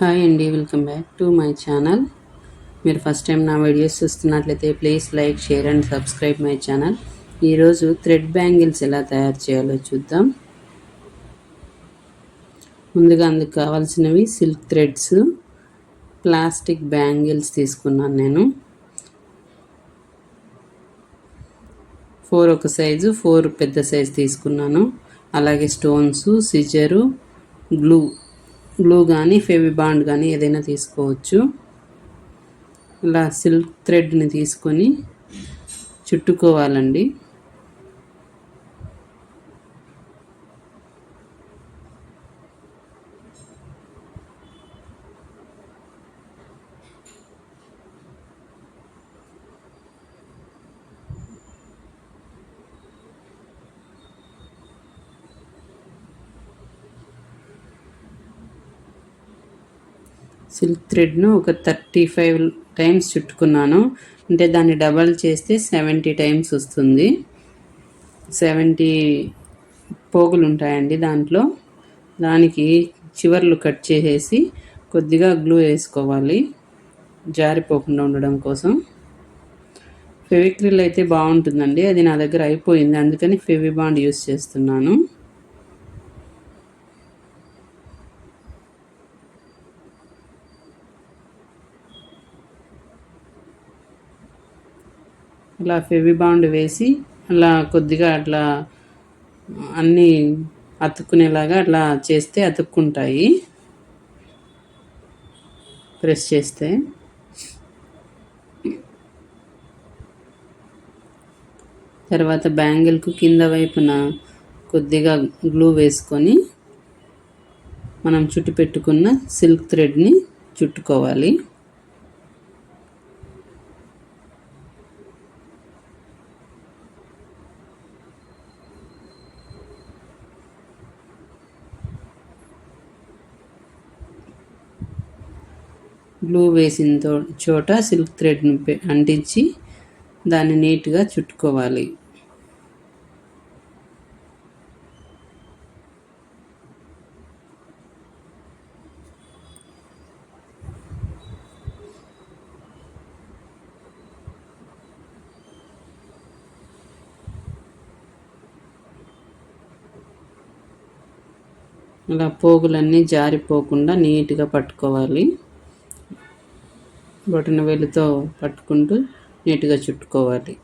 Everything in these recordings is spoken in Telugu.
హాయ్ అండి welcome back to my channel. మీరు ఫస్ట్ టైం నా వీడియోస్ చూస్తున్నట్లయితే please like share and subscribe my channel. ఈరోజు థ్రెడ్ బ్యాంగిల్స్ ఎలా తయారు చేయాలో చూద్దాం. ముందుగా అందుకు కావాల్సినవి సిల్క్ థ్రెడ్స్ ప్లాస్టిక్ బ్యాంగిల్స్ తీసుకున్నాను నేను. ఫోర్ ఒక సైజు ఫోర్ పెద్ద సైజు తీసుకున్నాను. అలాగే స్టోన్స్ సిజరు గ్లూ గ్లూ కానీ ఫెవిబాండ్ కానీ ఏదైనా తీసుకోవచ్చు. ఇలా సిల్క్ థ్రెడ్ని తీసుకొని చుట్టుకోవాలండి. సిల్క్ థ్రెడ్ను ఒక థర్టీ ఫైవ్ టైమ్స్ చుట్టుకున్నాను. అంటే దాన్ని డబల్ చేస్తే సెవెంటీ టైమ్స్ వస్తుంది. సెవెంటీ పోగులు ఉంటాయండి దాంట్లో. దానికి చివర్లు కట్ చేసేసి కొద్దిగా గ్లూ వేసుకోవాలి జారిపోకుండా ఉండడం కోసం. ఫెవిక్రిల్ అయితే బాగుంటుందండి. అది నా దగ్గర అయిపోయింది. అందుకని ఫెవిబాండ్ యూస్ చేస్తున్నాను. ఇలా ఫెవిబాండ్ వేసి అలా కొద్దిగా అట్లా అన్నీ అతుక్కునేలాగా అట్లా చేస్తే అతుక్కుంటాయి. ప్రెస్ చేస్తే. తర్వాత బ్యాంగిల్కు కింద వైపున కొద్దిగా గ్లూ వేసుకొని మనం చుట్టు పెట్టుకున్న సిల్క్ థ్రెడ్ని చుట్టుకోవాలి. గ్లూ వేసిన చోట సిల్క్ థ్రెడ్ని అంటించి దాన్ని నీట్గా చుట్టుకోవాలి. అలా పోగులన్నీ జారిపోకుండా నీట్గా పట్టుకోవాలి. బొటన వేలుతో పట్టుకుంటూ నీట్గా చుట్టుకోవాలి.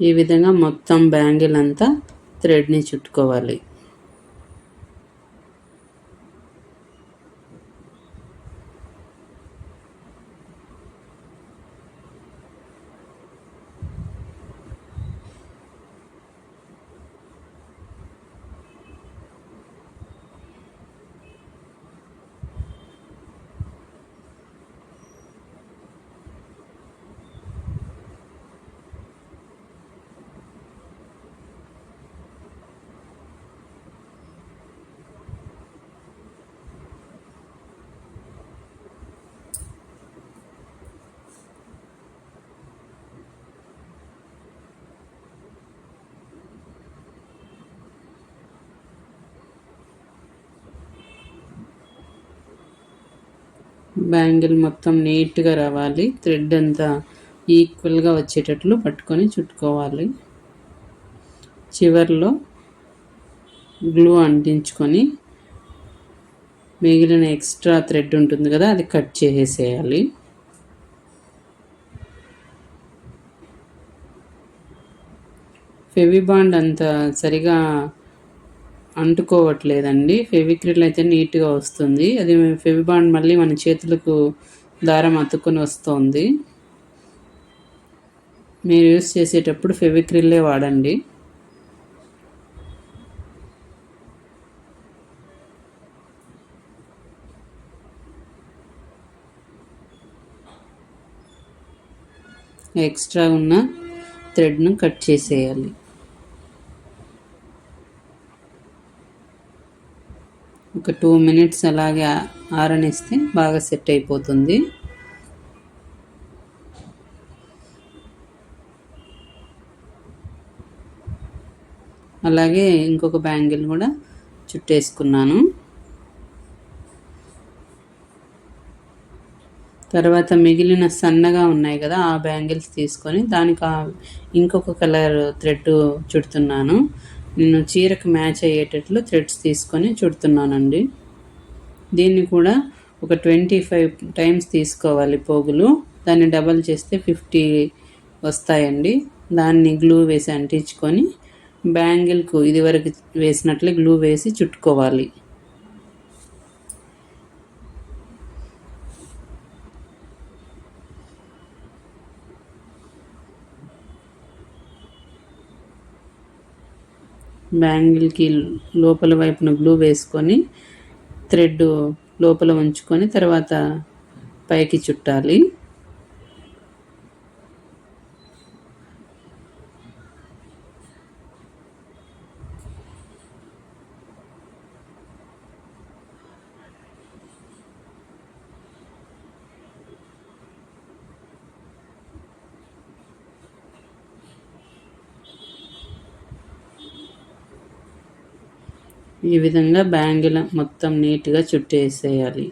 ఈ విధంగా మొత్తం బ్యాంగిల్ అంతా థ్రెడ్ని చుట్టుకోవాలి. బ్యాంగిల్ మొత్తం నీట్గా రావాలి. థ్రెడ్ అంతా ఈక్వల్గా వచ్చేటట్లు పట్టుకొని చుట్టుకోవాలి. చివర్లో గ్లూ అంటించుకొని మిగిలిన ఎక్స్ట్రా థ్రెడ్ ఉంటుంది కదా అది కట్ చేసేసేయాలి. ఫెవిబాండ్ అంత సరిగా అంటుకోవట్లేదండి. ఫెవిక్రిల్ అయితే నీట్గా వస్తుంది. అది ఫెవిబాండ్ మళ్ళీ మన చేతులకు దారం అతుక్కొని వస్తుంది. మీరు యూస్ చేసేటప్పుడు ఫెవిక్రిల్లే వాడండి. ఎక్స్ట్రా ఉన్న థ్రెడ్ను కట్ చేసేయాలి. ఒక టూ మినిట్స్ అలాగే ఆరనిస్తే బాగా సెట్ అయిపోతుంది. అలాగే ఇంకొక బ్యాంగిల్ కూడా చుట్టేసుకున్నాను. తర్వాత మిగిలిన సన్నగా ఉన్నాయి కదా ఆ బ్యాంగిల్స్ తీసుకొని దానికి ఇంకొక కలర్ థ్రెడ్ చుడుతున్నాను. నేను చీరకు మ్యాచ్ అయ్యేటట్లు థ్రెడ్స్ తీసుకొని చుడుతున్నానండి. దీన్ని కూడా ఒక ట్వంటీ ఫైవ్ టైమ్స్ తీసుకోవాలి పోగులు. దాన్ని డబల్ చేస్తే ఫిఫ్టీ వస్తాయండి. దాన్ని గ్లూ వేసి అంటించుకొని బ్యాంగిల్కు ఇదివరకు వేసినట్లే గ్లూ వేసి చుట్టుకోవాలి. బ్యాంగిల్కి లోపల వైపున గ్లూ వేసుకొని థ్రెడ్ లోపల ఉంచుకొని తర్వాత పైకి చుట్టాలి. ఈ విధంగా బ్యాంగిల్ మొత్తం నీట్గా చుట్టేసేయాలి.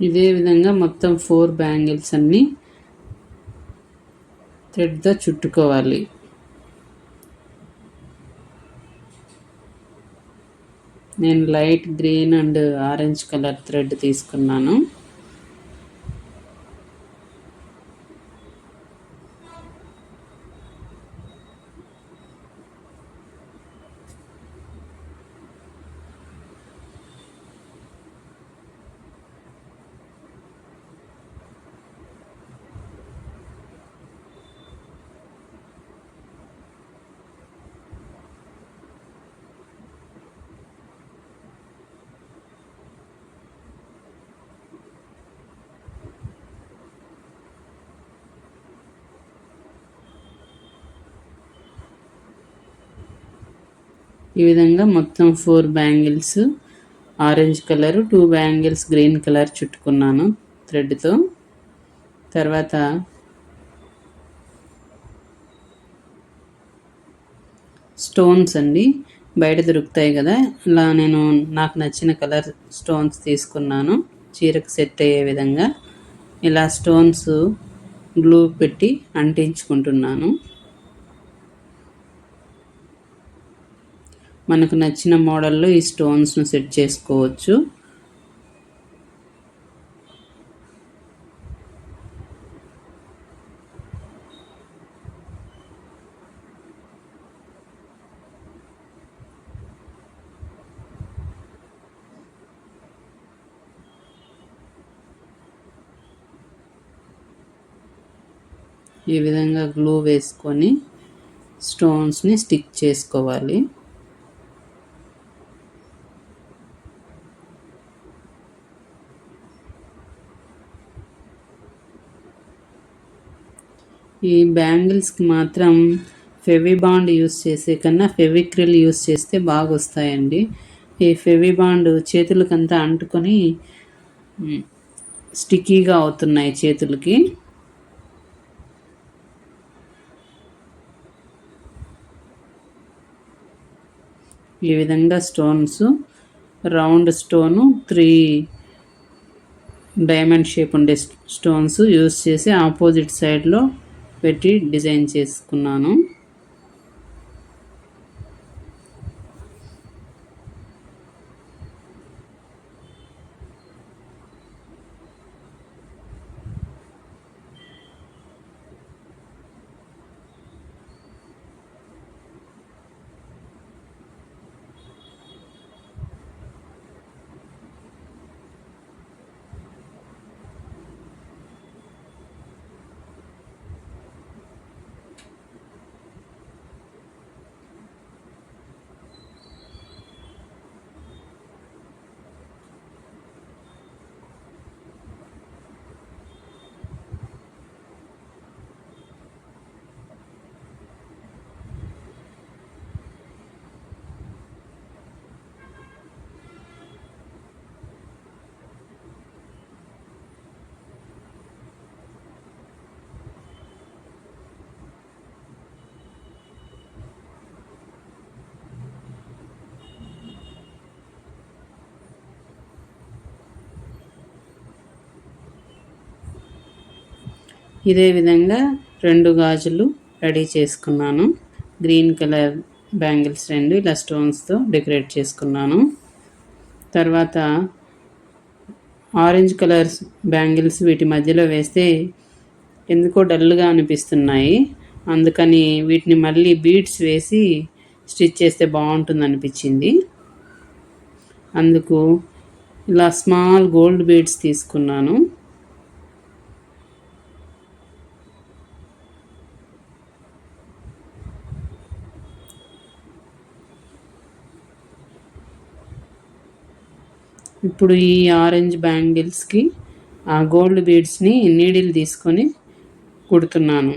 ఇదే విధంగా మొత్తం ఫోర్ బ్యాంగిల్స్ అన్నీ థ్రెడ్తో చుట్టుకోవాలి. నేను light green and orange colour thread తీసుకున్నాను. ఈ విధంగా మొత్తం four bangles orange colour two bangles green colour చుట్టుకున్నాను థ్రెడ్తో తర్వాత స్టోన్స్ అండి బయట దొరుకుతాయి కదా ఇలా నేను నాకు నచ్చిన కలర్ స్టోన్స్ తీసుకున్నాను చీరకు సెట్ అయ్యే విధంగా. ఇలా స్టోన్స్ గ్లూ పెట్టి అంటించుకుంటున్నాను. మనకు నచ్చిన మోడల్లో ఈ స్టోన్స్ను సెట్ చేసుకోవచ్చు. ఈ విధంగా గ్లూ వేసుకొని స్టోన్స్ని స్టిక్ చేసుకోవాలి. ఈ బ్యాంగిల్స్కి మాత్రం ఫెవిబాండ్ యూస్ చేసే కన్నా ఫెవిక్రిల్ యూస్ చేస్తే బాగా వస్తాయండి ఈ ఫెవిబాండ్ చేతులకంతా అంటుకొని స్టిక్కీగా అవుతున్నాయి చేతులకి. ఈ విధంగా stones round stone three diamond shape ఉండే స్టోన్స్ యూస్ చేసి ఆపోజిట్ సైడ్లో పెట్టి డిజైన్ చేసుకున్నాను. ఇదే విధంగా రెండు గాజులు రెడీ చేసుకున్నాను. గ్రీన్ కలర్ బ్యాంగిల్స్ రెండు ఇలా స్టోన్స్తో డెకరేట్ చేసుకున్నాను. తర్వాత ఆరెంజ్ కలర్స్ బ్యాంగిల్స్ వీటి మధ్యలో వేస్తే ఎందుకో డల్గా అనిపిస్తున్నాయి. అందుకని వీటిని మళ్ళీ బీడ్స్ వేసి స్టిచ్ చేస్తే బాగుంటుంది అనిపించింది. అందుకు ఇలా స్మాల్ గోల్డ్ బీడ్స్ తీసుకున్నాను. ఇప్పుడు ఈ ఆరెంజ్ బ్యాంగిల్స్కి ఆ గోల్డ్ బీడ్స్ని నీడిల్ తీసుకొని కుడుతున్నాను.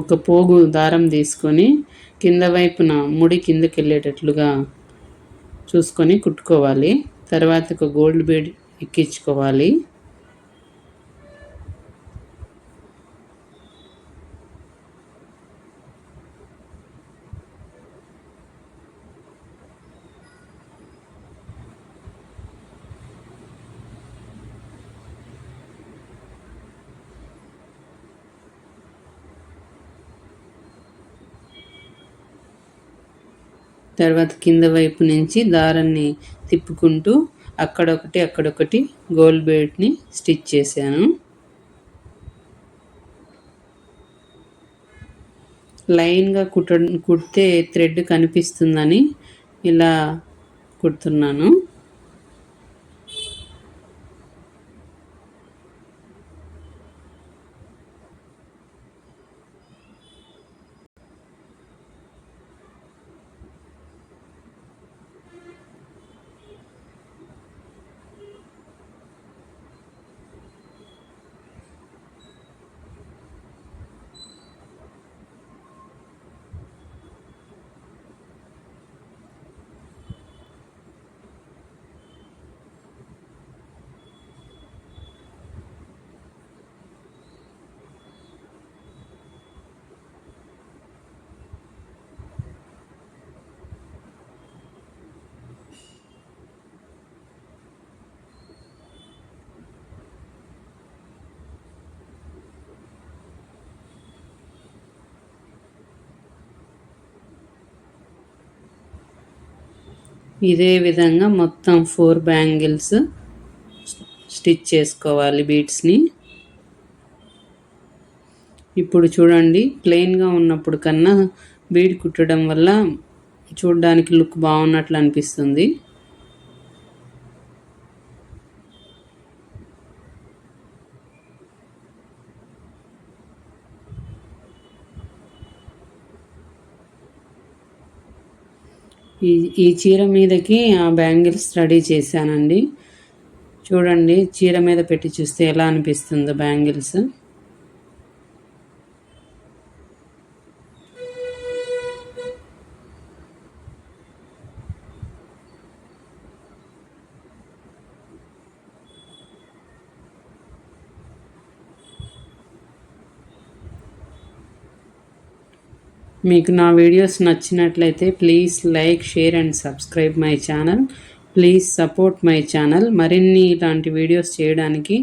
ఒక పోగు దారం తీసుకొని కింద వైపున ముడి కిందకి వెళ్ళేటట్లుగా చూసుకొని కుట్టుకోవాలి. తర్వాత ఒక గోల్డ్ బీడ్ ఎక్కించుకోవాలి. తర్వాత కింద వైపు నుంచి దారాన్ని తిప్పుకుంటూ అక్కడొకటి అక్కడొకటి గోల్డ్ బెల్ట్ని స్టిచ్ చేశాను. లైన్గా కుట్ట కుడితే థ్రెడ్ కనిపిస్తుందని ఇలా కుడుతున్నాను. ఇదే విధంగా మొత్తం ఫోర్ బ్యాంగిల్స్ స్టిచ్ చేసుకోవాలి బీడ్స్ని ఇప్పుడు చూడండి ప్లెయిన్గా ఉన్నప్పుడు కన్నా బీడ్ కుట్టడం వల్ల చూడడానికి లుక్ బాగున్నట్లు అనిపిస్తుంది. ఈ ఈ చీర మీదకి ఆ బ్యాంగిల్స్ రెడీ చేశానండి. చూడండి చీర మీద పెట్టి చూస్తే ఎలా అనిపిస్తుందో బ్యాంగిల్స్. మీకు నా వీడియోస్ నచ్చినట్లయితే please like share and subscribe my channel. Please support my channel. మరిన్ని ఇలాంటి వీడియోస్ చేయడానికి